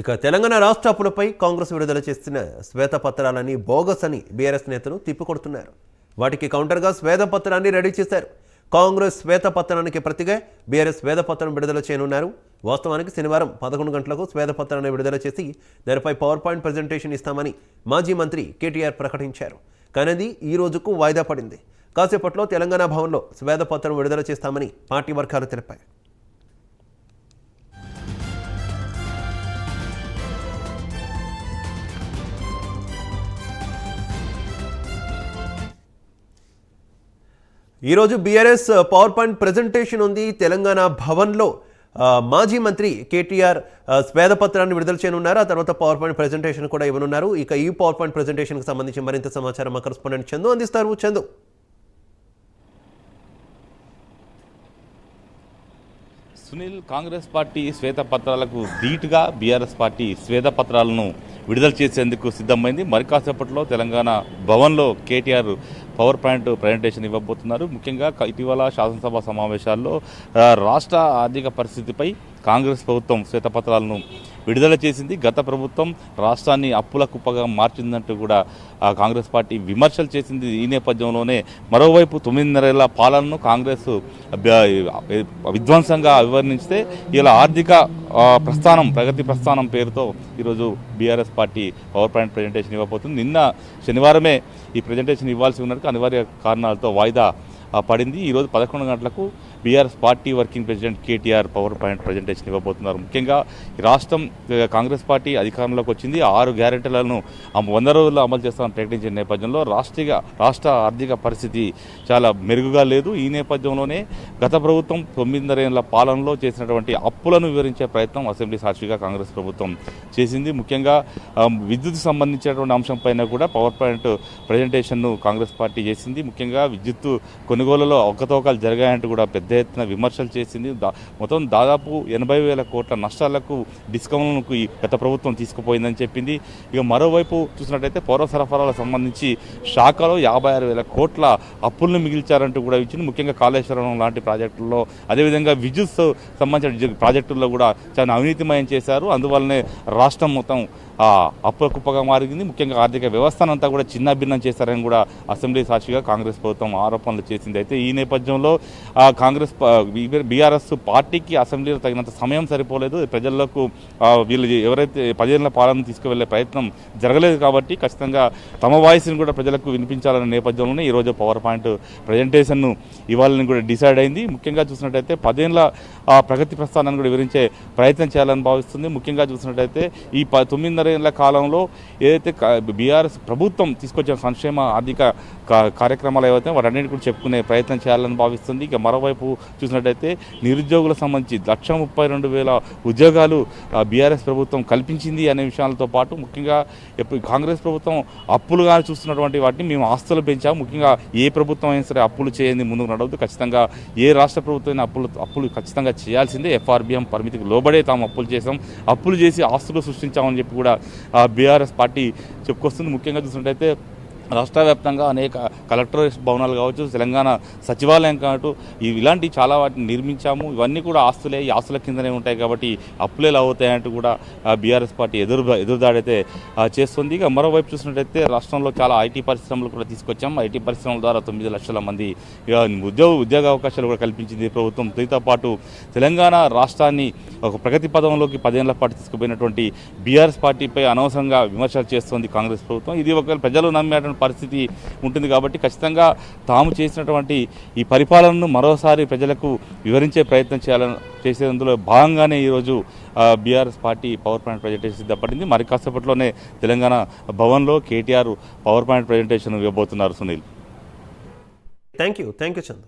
ఇక తెలంగాణ రాష్ట్ర అప్పులపై కాంగ్రెస్ విడుదల చేసిన శ్వేతపత్రాలని బోగస్ అని బీఆర్ఎస్ నేతలు తిప్పికొడుతున్నారు. వాటికి కౌంటర్గా శ్వేతపత్రాన్ని రెడీ చేశారు. కాంగ్రెస్ శ్వేతపత్రానికి ప్రతిగా బీఆర్ఎస్ శ్వేతపత్రం విడుదల చేయనున్నారు. వాస్తవానికి శనివారం పదకొండు గంటలకు శ్వేతపత్రాన్ని విడుదల చేసి దానిపై పవర్ పాయింట్ ప్రజెంటేషన్ ఇస్తామని మాజీ మంత్రి కేటీఆర్ ప్రకటించారు. కానీ ఈ రోజుకు వాయిదా పడింది. కాసేపట్లో తెలంగాణ భవన్లో శ్వేతపత్రం విడుదల చేస్తామని పార్టీ వర్గాలు తెలిపాయి. ఈరోజు బీఆర్ఎస్ పవర్ పాయింట్ ప్రజెంటేషన్ ఉంది. తెలంగాణ భవన్లో uh, మాజీ మంత్రి కేటీఆర్ uh, ఆ, శ్వేతపత్రాన్ని విడుదల చేయనున్నారు. ఆ తర్వాత పవర్ పాయింట్ ప్రజెంటేషన్ కూడా ఇవ్వనున్నారు. ఇక ఈ పవర్ పాయింట్ ప్రజెంటేషన్కి సంబంధించి మరింత సమాచారం మా కరస్పాండెంట్ చందు అందిస్తారు. చందు. సునీల్ కాంగ్రెస్ పార్టీ శ్వేతపత్రాలకు ధీటుగా బీఆర్ఎస్ పార్టీ శ్వేతపత్రాలను విడుదల చేసేందుకు సిద్ధమైంది. మరి కాసేపట్లో తెలంగాణ భవన్లో కేటీఆర్ పవర్ పాయింట్ ప్రజెంటేషన్ ఇవ్వబోతున్నారు. ముఖ్యంగా ఇటీవల శాసనసభ సమావేశాల్లో రాష్ట్ర ఆర్థిక పరిస్థితిపై కాంగ్రెస్ ప్రభుత్వం శ్వేతపత్రాలను విడుదల చేసింది. గత ప్రభుత్వం రాష్ట్రాన్ని అప్పుల కుప్పగా మార్చిందంటూ కూడా కాంగ్రెస్ పార్టీ విమర్శలు చేసింది. ఈ నేపథ్యంలోనే మరోవైపు తొమ్మిదిన్నరేళ్ళ పాలనను కాంగ్రెస్ విధ్వంసంగా వివరణిస్తే ఇలా ఆర్థిక ప్రస్థానం ప్రగతి ప్రస్థానం పేరుతో ఈరోజు BRS party power point presentation ఇవ్వబోతుంది. నిన్న శనివారమే ఈ ప్రజెంటేషన్ ఇవ్వాల్సి ఉన్నట్టు అనివార్య కారణాలతో వాయిదా పడింది. ఈరోజు పదకొండు గంటలకు BRS party working president KTR power point presentation ఇవ్వబోతున్నారు. ముఖ్యంగా ఈ రాష్ట్రం కాంగ్రెస్ పార్టీ అధికారంలోకి వచ్చింది. ఆరు గ్యారెంటీలను వంద రోజుల్లో అమలు చేస్తామని ప్రకటించిన నేపథ్యంలో రాష్ట్రీయ రాష్ట్ర ఆర్థిక పరిస్థితి చాలా మెరుగుగా లేదు. ఈ నేపథ్యంలోనే గత ప్రభుత్వం తొమ్మిదిన్నరేళ్ళ పాలనలో చేసినటువంటి అప్పులను వివరించే ప్రయత్నం అసెంబ్లీ సాక్షిగా కాంగ్రెస్ ప్రభుత్వం చేసింది. ముఖ్యంగా విద్యుత్ సంబంధించినటువంటి అంశంపైన కూడా పవర్ పాయింట్ ప్రజెంటేషన్ను కాంగ్రెస్ పార్టీ చేసింది. ముఖ్యంగా విద్యుత్ కొనుగోలులో ఒక్కతోకాలు జరిగాయంటూ కూడా పెద్ద ఎత్తున విమర్శలు చేసింది. దా- మొత్తం దాదాపు ఎనభై వేల కోట్ల నష్టాలకు డిస్కౌంట్లకు ఈ గత ప్రభుత్వం తీసుకుపోయిందని చెప్పింది. ఇక మరోవైపు చూసినట్టయితే పౌర సరఫరాలకు సంబంధించి శాఖలో యాభై ఆరు వేల కోట్ల అప్పులను మిగిల్చారంటూ కూడా ఇచ్చింది. ముఖ్యంగా కాళేశ్వరం లాంటి ప్రాజెక్టుల్లో అదేవిధంగా విద్యుత్ సంబంధించిన ప్రాజెక్టుల్లో కూడా చాలా అవినీతిమయం చేశారు. అందువల్లనే రాష్ట్రం మొత్తం ఆ, అప్పుల కుప్పగా మారింది. ముఖ్యంగా ఆర్థిక వ్యవస్థనంతా కూడా చిన్న భిన్నం చేశారని కూడా అసెంబ్లీ సాక్షిగా కాంగ్రెస్ ప్రభుత్వం ఆరోపణలు చేసింది. అయితే ఈ నేపథ్యంలో కాంగ్రెస్ బీఆర్ఎస్ పార్టీకి అసెంబ్లీలో తగినంత సమయం సరిపోలేదు. ప్రజలకు వీళ్ళు ఎవరైతే పదిహేనుల పాలన తీసుకువెళ్ళే ప్రయత్నం జరగలేదు కాబట్టి ఖచ్చితంగా తమ వాయిస్ని కూడా ప్రజలకు వినిపించాలనే నేపథ్యంలోనే ఈరోజు పవర్ పాయింట్ ప్రజెంటేషన్ను ఇవ్వాలని కూడా డిసైడ్ అయింది. ముఖ్యంగా చూసినట్టయితే పదేళ్ళ ప్రగతి ప్రస్థానాన్ని కూడా వివరించే ప్రయత్నం చేయాలని భావిస్తుంది. ముఖ్యంగా చూసినట్టయితే ఈ ప తొమ్మిదిన్నర ఏళ్ళ కాలంలో ఏదైతే బీఆర్ఎస్ ప్రభుత్వం తీసుకొచ్చిన సంక్షేమ ఆర్థిక కార్యక్రమాలు ఏవైతే వాటన్నిటి కూడా చెప్పుకునే ప్రయత్నం చేయాలని భావిస్తుంది. ఇక మరోవైపు చూసినట్టయితే నిరుద్యోగులకు సంబంధించి లక్ష ముప్పై రెండు వేల ఉద్యోగాలు బీఆర్ఎస్ ప్రభుత్వం కల్పించింది అనే విషయాలతో పాటు ముఖ్యంగా ఎప్పుడు కాంగ్రెస్ ప్రభుత్వం అప్పులుగా చూస్తున్నటువంటి వాటిని మేము ఆస్తులు పెంచాము. ముఖ్యంగా ఏ ప్రభుత్వం అయినా సరే అప్పులు చేయండి ముందుకు నడవద్దు. ఖచ్చితంగా ఏ రాష్ట్ర ప్రభుత్వం అయినా అప్పులు అప్పులు ఖచ్చితంగా చేయాల్సిందే. ఎఫ్ఆర్బిఎం పరిమితికి లోబడే తాము అప్పులు చేసాం అప్పులు చేసి ఆస్తులు సృష్టించామని చెప్పి కూడా బీఆర్ఎస్ పార్టీ చెప్పుకొస్తుంది. ముఖ్యంగా చూసినట్టయితే రాష్ట్ర వ్యాప్తంగా అనేక కలెక్టరేట్ భవనాలు కావచ్చు తెలంగాణ సచివాలయం కావచ్చు ఇవి ఇలాంటి చాలా వాటిని నిర్మించాము. ఇవన్నీ కూడా ఆస్తులే ఈ ఆస్తుల కిందనే ఉంటాయి కాబట్టి అప్పులే అవుతాయంటూ కూడా బీఆర్ఎస్ పార్టీ ఎదురు ఎదురుదాడైతే చేస్తుంది. ఇక మరోవైపు చూసినట్టయితే రాష్ట్రంలో చాలా ఐటీ పరిశ్రమలు కూడా తీసుకొచ్చాం. ఐటీ పరిశ్రమల ద్వారా తొమ్మిది లక్షల మంది ఇక ఉద్యోగ ఉద్యోగ అవకాశాలు కూడా కల్పించింది ప్రభుత్వం. దీంతో పాటు తెలంగాణ రాష్ట్రాన్ని ఒక ప్రగతి పదంలోకి పదేళ్ళ పాటు తీసుకుపోయినటువంటి బీఆర్ఎస్ పార్టీపై అనవసరంగా విమర్శలు చేస్తోంది కాంగ్రెస్ ప్రభుత్వం. ఇది ఒక ప్రజలు నమ్మేటువంటి పరిస్థితి ఉంటుంది కాబట్టి ఖచ్చితంగా తాము చేసినటువంటి ఈ పరిపాలనను మరోసారి ప్రజలకు వివరించే ప్రయత్నం చేయాలని చేసేందులో భాగంగానే ఈరోజు BRS party power point presentation సిద్ధపడింది. మరి కాసేపట్లోనే తెలంగాణ భవన్లో కేటీఆర్ పవర్ పాయింట్ ప్రజెంటేషన్ ఇవ్వబోతున్నారు Sunil. Thank you thank you Chandu